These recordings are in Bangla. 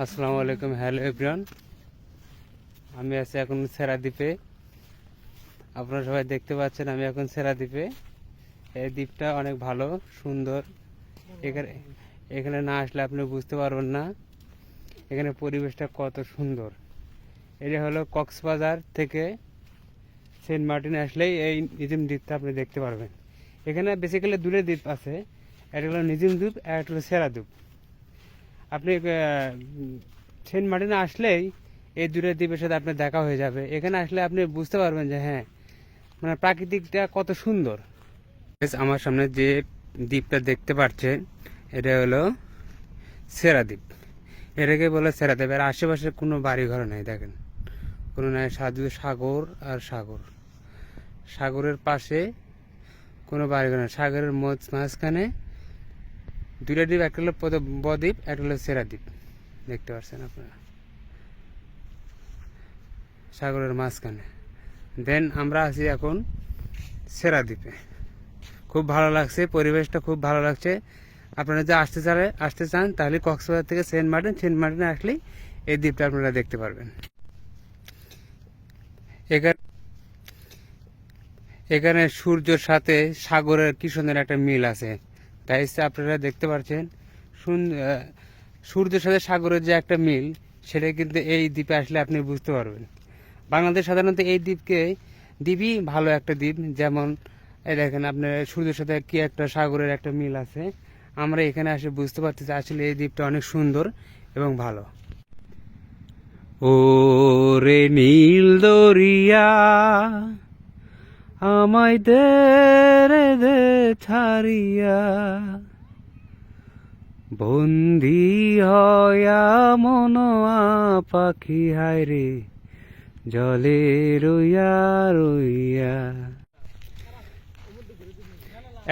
আসসালামু আলাইকুম, হ্যালো এভরিওয়ান। আমি আছি এখন সেরাদ্বীপে। আপনারা সবাই দেখতে পাচ্ছেন, আমি এখন সেরাদ্বীপে। এই দ্বীপটা অনেক ভালো, সুন্দর। এখানে এখানে না আসলে আপনি বুঝতে পারবেন না এখানে পরিবেশটা কত সুন্দর। এটা হলো কক্সবাজার থেকে সেন্ট মার্টিন আসলেই এই নিজিম দ্বীপটা আপনি দেখতে পারবেন। এখানে বেসিক্যালি দুটো দ্বীপ আছে, একটা হলো নিজিম দ্বীপ আর একটা হলো সেরা দ্বীপ। আপনি সেন্ট মার্টিনে আসলেই এই দূরে দ্বীপের সাথে আপনার দেখা হয়ে যাবে। এখানে আসলে আপনি বুঝতে পারবেন যে হ্যাঁ মানে প্রাকৃতিকটা কত সুন্দর। আমার সামনে যে দ্বীপটা দেখতে পাচ্ছেন এটা হলো সেরা দ্বীপ। এটাকে বলে সেরা দ্বীপ। এর আশেপাশে কোনো বাড়ি ঘর নাই, দেখেন। কোনো নাই, সাধু সাগর আর সাগর। সাগরের পাশে কোনো বাড়ি ঘর নেই। সাগরের মাঝখানে দুইটা দ্বীপ, একটা হলো বদ্বীপ, একটা হলো সেরা দ্বীপ। দেখতে পাচ্ছেন আপনারা? সাগরের মাঝখানে। দেন আমরা আছি এখন সেরা দ্বীপে। খুব ভালো লাগছে, পরিবেশটা খুব ভালো লাগছে। আপনারা যে আসতে চান আসতে চান, তাহলে কক্সবাজার থেকে সেন্ট মার্টিন, সেন্ট মার্টিনে আসলেই এই দ্বীপটা আপনারা দেখতে পারবেন। এখানে এখানে সূর্যের সাথে সাগরের কি সুন্দর একটা মিল আছে। তাই আপনারা দেখতে পাচ্ছেন সূর্যের সাথে সাগরের যে একটা মিল, সেটা কিন্তু এই দ্বীপে আসলে আপনি বুঝতে পারবেন। বাংলাদেশ সাধারণত এই দ্বীপকে, দ্বীপই ভালো একটা দ্বীপ। যেমন, এই দেখেন আপনার সূর্যের সাথে কি একটা সাগরের একটা মিল আছে। আমরা এখানে আসে বুঝতে পারতেছি আসলে এই দ্বীপটা অনেক সুন্দর এবং ভালো। ও রে নীল দরিয়া আমায় দে রে দে ছাড়িয়া। বন্দি হয়া মনোয়া পাখি, হায় রে, জলে রইয়া রইয়া।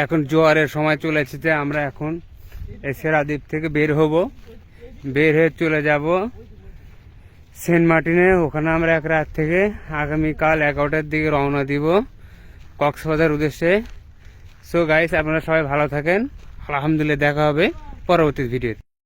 এখন জোয়ারের সময় চলে এসেছে, আমরা এখন এই সেরাদ্বীপ থেকে বের হব। বের হয়ে চলে যাব সেন্ট মার্টিনে, ওখানে আমরা এক রাত থেকে আগামীকাল এগারোটার দিকে রওনা দিব। কক্সবাজার উদ্দেশ্যে। সো গাইস আপনারা সবাই ভালো থাকেন। আলহামদুলিল্লাহ দেখা হবে পরবর্তী ভিডিওতে।